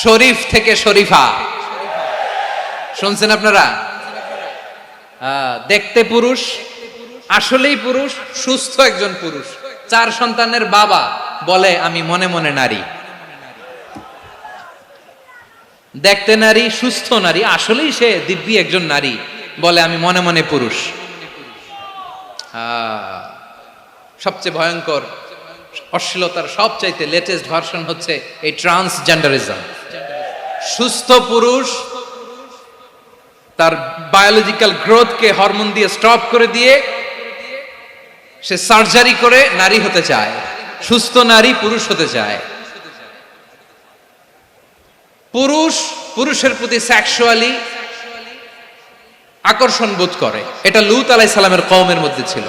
শরীফ থেকে শরীফা। শুনছেন আপনারা? দেখতে পুরুষ, আসলেই পুরুষ, সুস্থ একজন পুরুষ। চার সন্তানের বাবা বলে, আমি মনে মনে নারী। দেখতে নারী, সুস্থ নারী, আসলেই সে দিব্যি একজন নারী বলে, আমি মনে মনে পুরুষ। সবচেয়ে ভয়ঙ্কর অশ্লীলতার সবচাইতে লেটেস্ট ভার্সন হচ্ছে এই ট্রান্সজেন্ডারিজম সুস্থ পুরুষ তার বায়োলজিক্যাল গ্রোথকে হরমোন দিয়ে স্টপ করে দিয়ে সে সার্জারি করে নারী হতে চায়, সুস্থ নারী পুরুষ হতে চায়। পুরুষ পুরুষের প্রতি সেক্সুয়ালি আকর্ষণ বোধ করে। এটা লুত আলাই সালামের কওমের মধ্যে ছিল।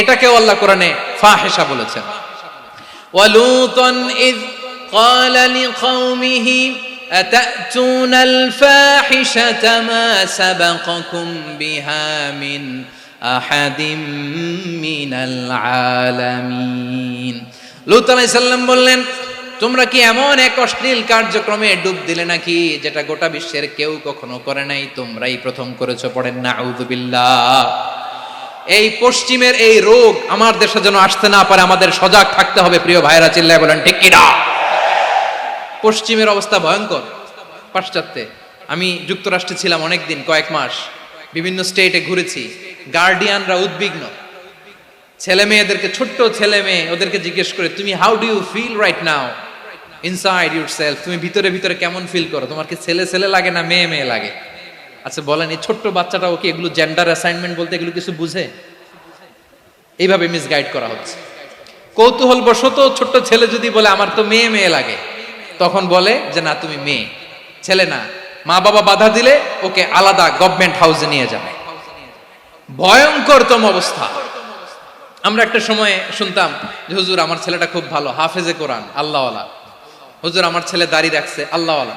এটাকেও আল্লাহ কোরআনে ফাহেসা বলেছেন। ولوطا إذ قال لقومه أتأتون الفاحشة ما سبقكم بها من أحد من العالمين লুত আলাইহিস সালাম বললেন তোমরা কি এমন এক অশ্লীল কার্যক্রমে ডুব দিলে নাকি যেটা গোটা বিশ্বের কেউ কখনো করে নাই তোমরাই প্রথম করেছো পড়েন না আউযুবিল্লাহ এই পশ্চিমের এই রোগ আমার দেশে যেন আসতে না পারে, আমাদের সজাগ থাকতে হবে, প্রিয় ভাইরা চিল্লায় বলেন, ঠিক কিনা? পশ্চিমের অবস্থা ভয়ঙ্কর, পাশ্চাত্যে। আমি যুক্তরাষ্ট্রে ছিলাম অনেকদিন, কয়েক মাস। বিভিন্ন স্টেটে ঘুরেছি। গার্ডিয়ানরা উদ্বিগ্ন। ছেলে মেয়েদেরকে, ছোট্ট ছেলে মেয়ে, ওদেরকে জিজ্ঞেস করে, তুমি how do you feel right now inside yourself তুমি ভিতরে ভিতরে কেমন ফিল করো? তোমার কি ছেলে ছেলে লাগে না মেয়ে মেয়ে লাগে? আচ্ছা বলেন, এই ছোট্ট বাচ্চাটাও কি এগুলো জেন্ডার অ্যাসাইনমেন্ট বলতে এগুলো কিছু বুঝে? এইভাবে মিসগাইড করা হচ্ছে। কৌতূহল বশত ছোট্ট ছেলে যদি বলে, আমার তো মেয়ে মেয়ে লাগে, তখন বলে যে, না, তুমি মেয়ে, ছেলে না। মা বাবা বাধা দিলে ওকে আলাদা গভর্নমেন্ট হাউসে নিয়ে যাবে। ভয়ঙ্করতম অবস্থা। আমরা একটা সময় শুনতাম যে, হুজুর, আমার ছেলেটা খুব ভালো, হাফেজে কোরআন, আল্লাহওয়ালা। হুজুর, আমার ছেলে দাড়ি রাখছে, আল্লাহওয়ালা।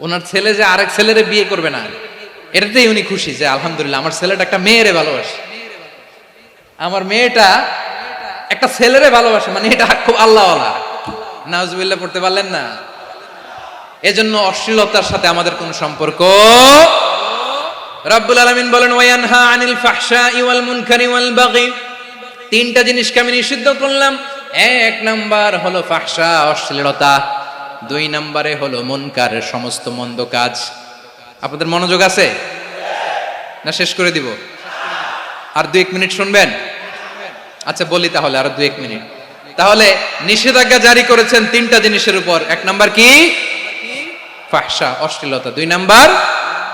ওনার ছেলে যে আরেক ছেলেরে বিয়ে করবে না, এটাতেই উনি খুশি যে আলহামদুলিল্লাহ, আমার ছেলেটা একটা মেয়েরে ভালোবাসে। আমার মেয়েটা একটা ছেলেরে ভালোবাসে মানে এটা খুব আল্লাহওয়ালা। নাজবিল্লা পড়তে পারলেন না? এজন্য অশ্লীলতার সাথে আমাদের কোন সম্পর্ক রাব্বুল আলামিন বলেন ওয়ানহা আনিল ফাহশাই ওয়াল মুনকারি ওয়াল বাগি। তিনটা জিনিসকে আমি নিষিদ্ধ করলাম। এক নাম্বার হলো ফাহশা, অশ্লীলতা। দুই নম্বরে হলো মুনকারের সমস্ত মন্দ কাজ। আপনাদের মনোযোগ আছে? না, শেষ করে দিব। আর দু এক মিনিট শুনবেন? আচ্ছা বলি তাহলে আর দু এক মিনিট। তাহলে নিষেধাজ্ঞা জারি করেছেন তিনটা জিনিসের উপর। এক নাম্বার কি? ফাহশা, অশ্লীলতা। দুই নাম্বার,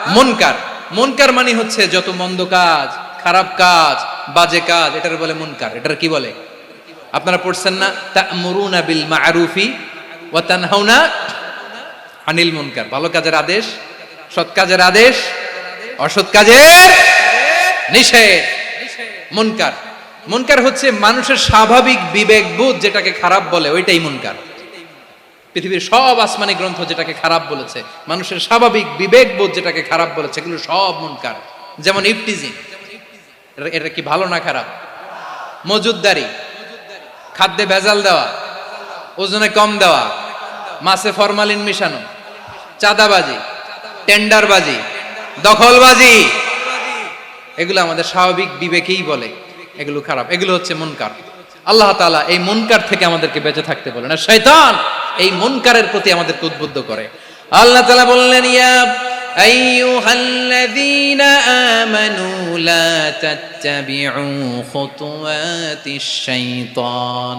মুনকার। মুনকার মানে হচ্ছে যত মন্দ কাজ, খারাপ কাজ, বাজে কাজ, এটার বলে মুনকার। এটার কি বলে? আপনারা পড়ছেন না? তা তা'মুরুনা বিল মা'রুফি ওয়া তানহাউনা আনিল মুনকার। ভালো কাজের আদেশ, সৎ কাজের আদেশ, অসৎ কাজের নিষেধ। মুনকার। মুনকার হচ্ছে মানুষের স্বাভাবিক বিবেকবোধ যেটাকে খারাপ বলে, ওইটাই মুনকার। পৃথিবীর সব আসমানি গ্রন্থ যেটাকে খারাপ বলেছে, মানুষের স্বাভাবিক বিবেকবোধ যেটাকে খারাপ বলেছে, এগুলো সব মুনকার। যেমন ইফটিজিং এটা- এটা কি ভালো না খারাপ? মজুদদারি। খাদ্যে ভেজাল দেওয়া। ওজনে কম দেওয়া। মাছে ফরমালিন মিশানো, চাঁদাবাজি, টেন্ডারবাজি, দখলবাজি। এগুলো আমাদের স্বাভাবিক বিবেকেই বলে, এগুলো খারাপ, এগুলো হচ্ছে মুনকার। আল্লাহ তাআলা এই মুনকার থেকে আমাদেরকে বেঁচে থাকতে বলেন। আর শয়তান এই মুনকারের প্রতি আমাদেরকে উদ্বুদ্ধ করে। আল্লাহ তালা বললেন, ইয়া আইয়ুহাল্লাযীনা আমানু লা তাত্তাবি'ু খুতুওয়াতিশ শাইতান।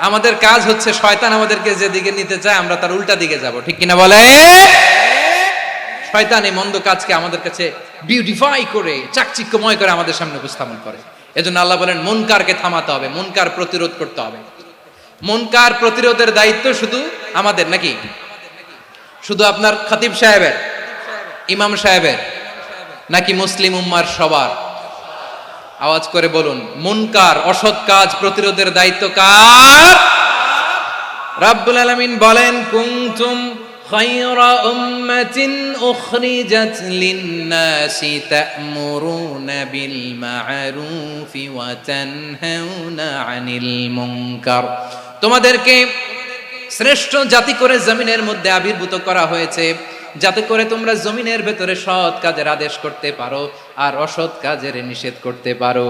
আমাদের কাজ হচ্ছে শয়তান আমাদেরকে যেদিকে নিতে চায়, আমরা তার উল্টা দিকে যাব। ঠিক কিনা বলে? শয়তান এই মন্দ কাজকে আমাদের কাছে বিউটিফাই করে, চাকচিক্যময় করে আমাদের সামনে উপস্থাপন করে। এজন্য আল্লাহ বলেন, মনকারকে থামাতে হবে, মনকার প্রতিরোধ করতে হবে। মনকার প্রতিরোধের দায়িত্ব শুধু আমাদের নাকি? শুধু আপনার খতিব সাহেবের, ইমাম সাহেবের, নাকি মুসলিম উম্মার সবার? আওয়াজ করে বলুন, মুনকার, অসৎ কাজ, প্রতিরোধের দায়িত্ব কার? রাব্বুল আলামিন বলেন, কুনতুম খায়রা উম্মাতিন উখরিজাত লিন-নাসি তা'মুরুনা বিল মা'রুফি ওয়া তানহাউনা 'আনিল মুনকার। তোমাদেরকে শ্রেষ্ঠ জাতি করে জমিনের মধ্যে আবির্ভূত করা হয়েছে। যাতে করে তোমরা জমিনের ভেতরে সৎ কাজের আদেশ করতে পারো আর অসৎ কাজের নিষেধ করতে পারো।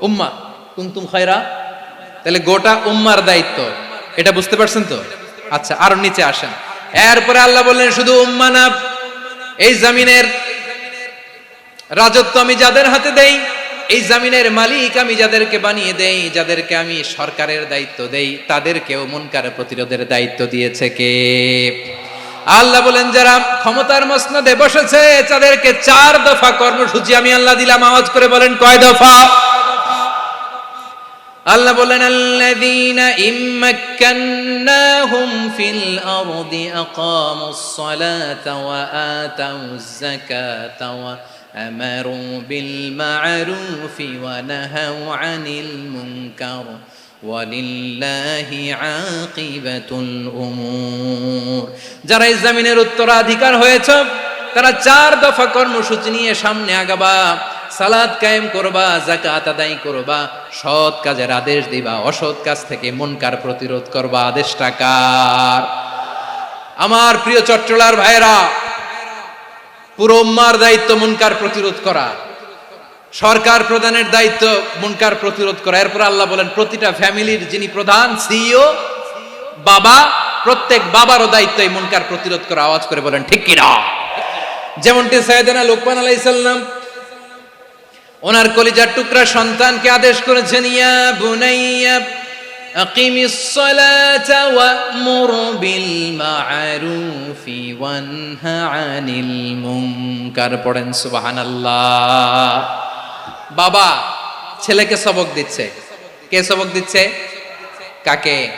উম্মা, কুনতুম খয়রা? তাহলে গোটা উম্মার দায়িত্ব। এটা বুঝতে পারছেন তো? আচ্ছা আরও নিচে আসেন। এরপরে আল্লাহ বললেন, শুধু উম্মা না, এই জমিনের রাজত্ব আমি যাদের হাতে দেই, এই জামিনের মালিক আমি যাদেরকে বানিয়ে দেই, যাদেরকে আমি সরকারের দায়িত্ব দেই, তাদেরকেও মুনকার প্রতিরোধের দায়িত্ব দিয়েছে কে? আল্লাহ বলেন, যারা ক্ষমতার মসনদে বসেছে, তাদেরকে চার দফা কর্মসূচি আমি আল্লাহ দিলাম। আওয়াজ করে বলেন, কয় দফা? আল্লাহ বলেন, আল্লাযীনা ইম্মাক্কান্নাহুম ফিল আরদি আকামুস সালাতা ওয়া আতাউজ যাকাতা ওয়া আমারু বিল মা'রুফি ওয়া নাহাউ আনিল মুনকার। যারা এই জমিনের উত্তরাধিকার হয়েছ, তারা চার দফা কর্মসূচি নিয়ে সামনে আগাবা, সালাদ কায়েম করবা জাকাত আদায় করবা, সৎ কাজের আদেশ দিবা, অসৎ কাজ থেকে মনকার প্রতিরোধ করবা, আদেশটা কার? আমার প্রিয় চট্টলার ভাইরা পুরো দায়িত্ব মুনকার প্রতিরোধ করা। সরকার প্রধানের দায়িত্ব মুনকার প্রতিরোধ করা। এরপর আল্লাহ বলেন, প্রতিটা ফ্যামিলির যিনি প্রধান, সিইও, বাবা, প্রত্যেক বাবারও দায়িত্ব এই মুনকার প্রতিরোধ করা। আওয়াজ করে বলেন, ঠিক কিনা? যেমনটি সাইয়েদনা লোকমান আলাইসাল্লাম ওনার কলিজার টুকরা সন্তানকে আদেশ করেছেন, ইয়া বুনাইয়া, আকিমিস সালাতা ওয়া'মুর বিল মা'রুফি ওয়ানহা আনিল মুনকার। পড়েন, সুবহানাল্লাহ। বাবা, ছেলেকে সবক দিচ্ছে। কে সবক দিচ্ছে? কাকে?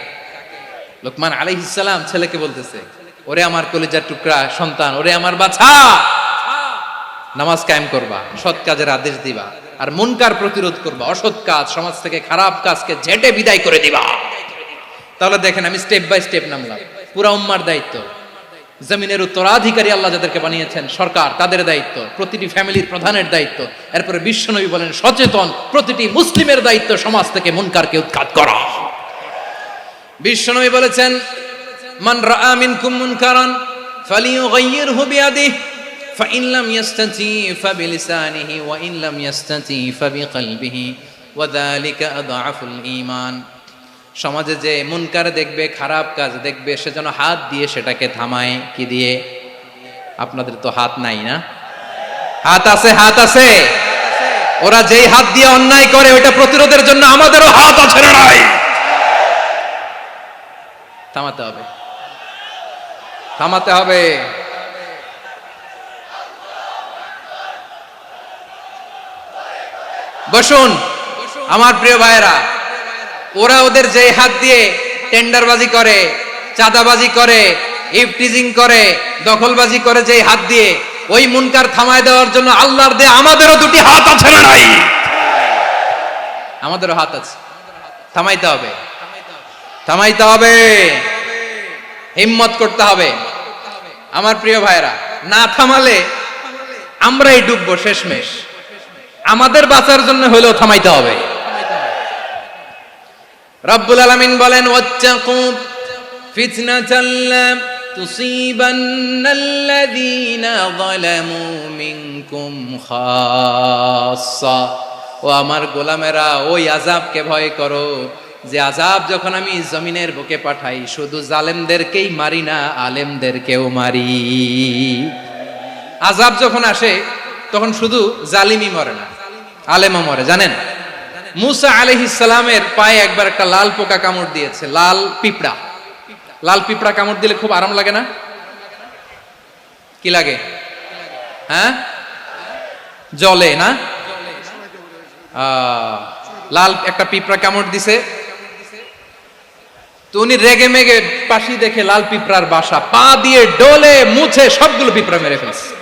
লোকমান আলাইহিস সালাম ছেলেকে বলতেছে, ওরে আমার কলিজার টুকরা, সন্তান, ওরে আমার বাছা! নামাজ কায়েম করবা, সৎ কাজের আদেশ দিবা, আর মুনকার প্রতিরোধ করবা, অসৎ কাজ, সমাজ থেকে খারাপ কাজকে ঝেটে বিদায় করে দিবা। তাহলে দেখেন আমি স্টেপ বাই স্টেপ নামলাম। পুরা উম্মার দায়িত্ব। জমিনের উত্তরাধিকারী আল্লাহ যাদেরকে বানিয়েছেন সরকার তাদের দায়িত্ব প্রতিটি ফ্যামিলির প্রধানের দায়িত্ব এরপরে বিশ্বনবী বলেন সচেতন প্রতিটি মুসলিমের দায়িত্ব সমাজ থেকে মুনকারকে উৎখাত করা বিশ্বনবী বলেছেন মান রাআ মিনকুম মুনকারান ফালিয়ুগাইয়িরহু বিয়াদিহি فإن لم يستطيع فبلسانه وإن لم يستطيع فبقلبه وذلك أضعف الإيمان সমাজে যে মুনকার দেখবে, খারাপ কাজ দেখবে, সে যেন হাত দিয়ে সেটাকে থামায়, কি দিয়ে? আপনাদের তো হাত নাই না? হাত আছে হাত আছে। ওরা যেই হাত দিয়ে অন্যায় করে ওটা প্রতিরোধের জন্য আমাদেরও হাত আছে নাই? থামাতে হবে। থামাতে হবে। বসুন, আমার প্রিয় ভাইয়েরা। ওরা ওদের যে হাত দিয়ে টেন্ডারবাজি করে, চাঁদাবাজি করে ইফটিজিং করে, দখলবাজি করে যে হাত দিয়ে, ওই মুনকার থামায় দেওয়ার জন্য আল্লাহর দিয়ে আমাদেরও দুটি হাত আছে না নাই? আমাদেরও হাত আছে। থামাইতে হবে। থামাইতে হবে। হিম্মত করতে হবে। আমার প্রিয় ভাইরা না থামালে আমরাই ডুববো শেষমেশ। আমাদের বাঁচার জন্য হলেও থামাইতে হবে। রব্বুল আলামিন বলেন, ওয়াত্তাকু ফিতনাতাল লা তুসিবান্নাল্লাযীনা যালামু মিনকুম খাসসা। ও আমার গোলামেরা, ওই আযাবকে ভয় করো, যে আযাব যখন আমি জমিনের বুকে পাঠাই, শুধু জালেমদেরকেই মারি না, আলেমদেরকেও মারি। আযাব যখন আসে, তখন শুধু জালিমই মরে না, আলেমও মরে, জানেন? মুসা আলাইহিস সালামের পায়ে একবার একটা লাল পোকা কামড় দিয়েছে, লাল পিঁপড়া। লাল পিঁপড়া কামড় দিলে খুব আরাম লাগে না? কি লাগে? হ্যাঁ? জলে, না? লাল একটা পিঁপড়া কামড় দিছে। তো উনি রেগে মেগে পাশি দেখে লাল পিঁপড়ার বাসা, পা দিয়ে ডোলে, মুছে সবগুলো পিঁপড়া মেরে ফেলছে।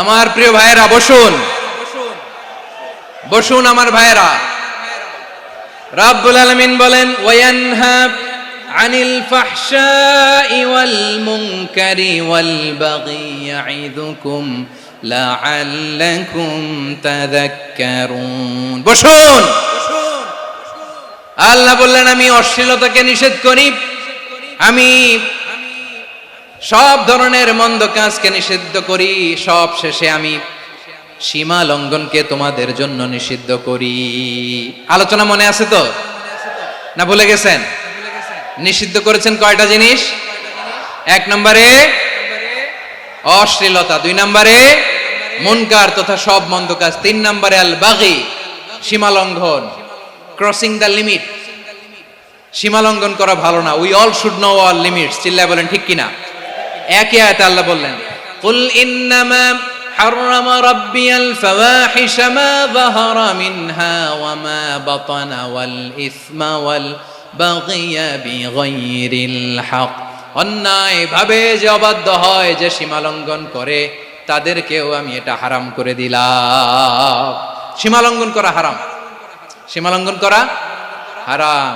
আমার প্রিয় ভাইয়েরা, বসুন। বসুন আমার ভাইয়েরা। রাব্বুল আলামিন বলেন ওয়ায়ানহা আনিল ফাহশাই ওয়াল মুনকারি ওয়াল বাগি ইয়াইদুকুম লাআল্লাকুম তাযাক্কারুন। বসুন। আল্লাহ বললেন, আমি অশ্লীলতাকে নিষেধ করি। আমি সব ধরনের মন্দ কাজকে নিষিদ্ধ করি, সব শেষে আমি সীমা লঙ্ঘনকে তোমাদের জন্য নিষিদ্ধ করি। আলোচনা মনে আছে তো? না ভুলে গেছেন? নিষিদ্ধ করেছেন কয়টা জিনিস? এক নম্বরে অশ্লীলতা, দুই নম্বরে মনকার তথা সব মন্দ কাজ, তিন নম্বরে আল সীমা লঙ্ঘন ক্রসিং দ্য লিমিট সীমা লঙ্ঘন করা ভালো না we all should know all limits চিল্লায় বলেন ঠিক কিনা? একই আয়াতে আল্লাহ বললেন কুল ইন্নামা حرم ربي الفواحش ما ظهر منها وما بطن والإثم والبغي بغير الحق অন্যায় ভাবে যে অবাধ্য হয় যে সীমা লঙ্ঘন করে তাদেরকেও আমি এটা হারাম করে দিলাম সীমা লঙ্ঘন করা হারাম সীমা লঙ্ঘন করা হারাম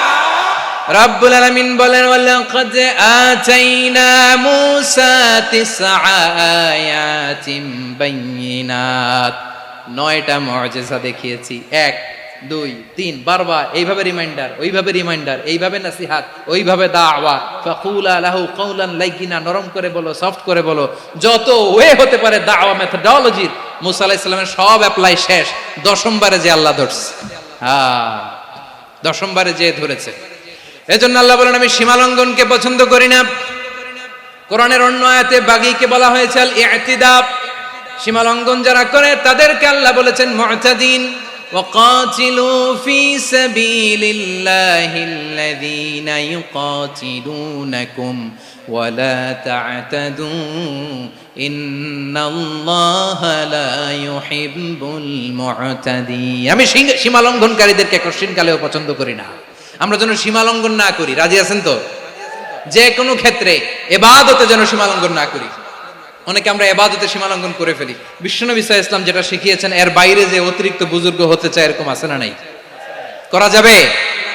রব্বুল আলামিন বলেন, ওয়ালাকাদ আতাইনা মূসা তিসআ আয়াতিন বাইয়িনাত নয়টা মুআজিজা দেখিয়েছি। এক, দুই, তিন, বারবার। এইভাবে রিমাইন্ডার ওইভাবে রিমাইন্ডার এইভাবে নাসিহাত, ওইভাবে দাওয়া। ফাকুলা লাহু কাউলান লাইকিনা নরম করে বলো, সফট করে বলো। যত ওয়ে হতে পারে দাওয়া মেথডোলজির মুসা আলাইহিস সালামের সব অ্যাপ্লাই শেষ। দশমবারে যে আল্লাহ ধরছে। হ্যাঁ দশমবারে যে ধরেছে। এজন্য আল্লাহ বলেন, আমি সীমালঙ্ঘনকে পছন্দ করি না। কোরআনের অন্য আয়াতে বাগিকে বলা হয়েছে, আল ইয়াতিদাব সীমালঙ্ঘন যারা করে, তাদেরকে আল্লাহ বলেছেন মুআতাদিন وقاتلوا في سبيل الله الذين يقاتلونكم ولا تعتدوا ان الله لا يحب المعتدين আমি সীমালঙ্ঘনকারীদেরকে কোশ্চিন কালেও পছন্দ করি না। আমরা যেন সীমালঙ্ঘন না করি। রাজি আছেন তো? যে কোনো ক্ষেত্রে এবাদতে যেন সীমালঙ্ঘন না করি। অনেকে আমরা এবাদতে সীমালঙ্ঘন করে ফেলি। বিশ্বনবী ইসলাম যেটা শিখিয়েছেন, এর বাইরে যে অতিরিক্ত বুজুর্গ হতে চায় এরকম আছে না নাই? করা যাবে?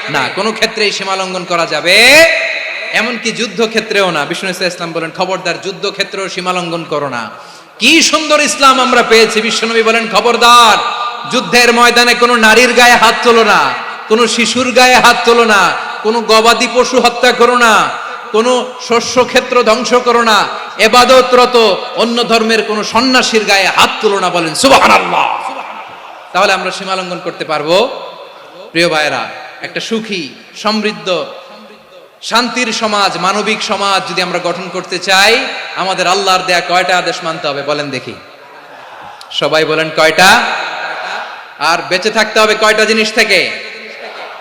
না, কোনো ক্ষেত্রেই সীমালঙ্ঘন করা যাবে এমনকি যুদ্ধ ক্ষেত্রেও না বিষ্ণু ইসলাম ইসলাম বলেন, খবরদার যুদ্ধ ক্ষেত্রেও সীমালঙ্ঘন করো না। কি সুন্দর ইসলাম আমরা পেয়েছি, বিশ্বনবী বলেন, খবরদার, যুদ্ধের ময়দানে কোনো নারীর গায়ে হাত তোলো না। কোনো শিশুর গায়ে হাত তোলো না, কোনো গবাদি পশু হত্যা করো না, কোনো শস্য ক্ষেত্র ধ্বংস করো না, এবাদতরত অন্য ধর্মের কোনো সন্ন্যাসীর গায়ে হাত তুলো না বলেন, সুবহানাল্লাহ। তাহলে আমরা সীমালঙ্ঘন করতে পারব। প্রিয় ভাইরা একটা সুখী, সমৃদ্ধ, শান্তির সমাজ, মানবিক সমাজ যদি আমরা গঠন করতে চাই, আমাদের আল্লাহর দেয়া কয়টা আদেশ মানতে হবে বলেন দেখি। সবাই বলেন কয়টা? আর বেঁচে থাকতে হবে কয়টা জিনিস থেকে?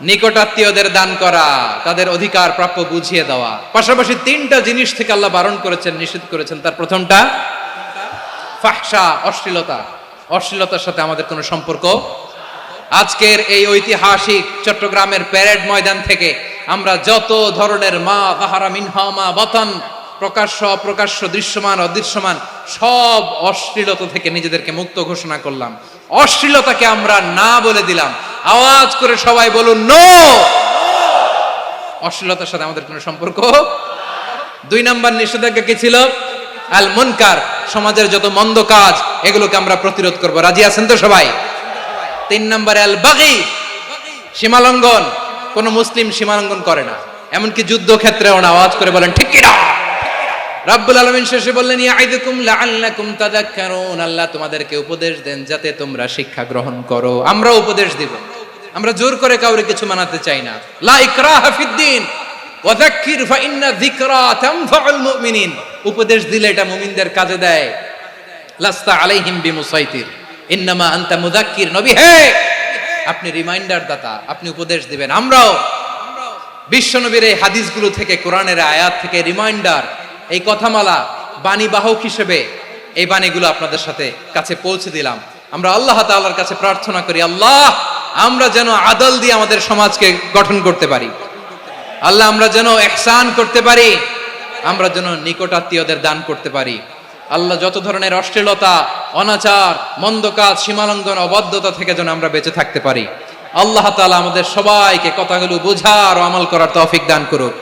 নিকটাত্মীয়দের দান করা, তাদের অধিকার প্রাপ্য বুঝিয়ে দেওয়া। পাশাপাশি তিনটা জিনিস থেকে আল্লাহ বারণ করেছেন, নিষেধ করেছেন। তার প্রথমটা, ফাহসা, অশ্লীলতা। অশ্লীলতার সাথে আমাদের কোনো সম্পর্ক? আজকের এই ঐতিহাসিক চট্টগ্রামের প্যারেড ময়দান থেকে আমরা যত ধরনের মা তাহারা মিনহা, মা বতন, প্রকাশ্য, অপ্রকাশ্য, দৃশ্যমান, অদৃশ্যমান, সব অশ্লীলতা থেকে নিজেদেরকে মুক্ত ঘোষণা করলাম। অশ্লীলতাকে আমরা না বলে দিলাম। আওয়াজ করে সবাই বলুন, নো! অশ্লীলতার সাথে আমাদের কোনো সম্পর্ক? দুই নাম্বার নিষেধাজ্ঞা কি ছিল? আল মুনকার, সমাজের যত মন্দ কাজ, এগুলোকে আমরা প্রতিরোধ করব। রাজি আছেন তো সবাই? তিন নম্বরে আল বাগি, সীমালঙ্ঘন। কোন মুসলিম সীমালঙ্ঘন করে না। এমনকি যুদ্ধক্ষেত্রেও না। আওয়াজ করে বলেন, ঠিক কিনা? রাব্বুল আলামিন শেষে বললেন ইয়াইদুকুম লাআল্লাকুম তাযাক্কারুন। আল্লাহ তোমাদেরকে উপদেশ দেন যাতে তোমরা শিক্ষা গ্রহণ করো। আমরা উপদেশ দিব। আমরা জোর করে কাউরে কিছু মানাতে চাই না। লা উপদেশ দিলে এটা মুমিনদের কাজে দেয়। লাস্তা আলাইহিম বিমুসাইতির। ইন্নামা আনতা মুযাক্কির নবী, হে! আপনি রিমাইন্ডার দাতা, আপনি উপদেশ দিবেন। আমরাও বিশ্বনবীর এই হাদিসগুলো থেকে, কোরআনের আয়াত থেকে রিমাইন্ডার, এই কথামালা বাণী বাহক হিসেবে এই বাণীগুলো আপনাদের সাথে কাছে পৌঁছে দিলাম। আমরা আল্লাহ তাআলার কাছে প্রার্থনা করি, আল্লাহ! আমরা যেন আদল দিয়ে আমাদের সমাজকে গঠন করতে পারি। আল্লাহ আমরা যেন এহসান করতে পারি, আমরা যেন নিকটাত্মীয়দের দান করতে পারি। আল্লাহ যত ধরনের অশ্লীলতা, অনাচার, মন্দ কাজ, সীমালঙ্ঘন অবদ্ধতা থেকে যেন আমরা বেঁচে থাকতে পারি। আল্লাহ তালা আমাদের সবাইকে কথাগুলো বোঝার আমল করার তৌফিক দান করুক।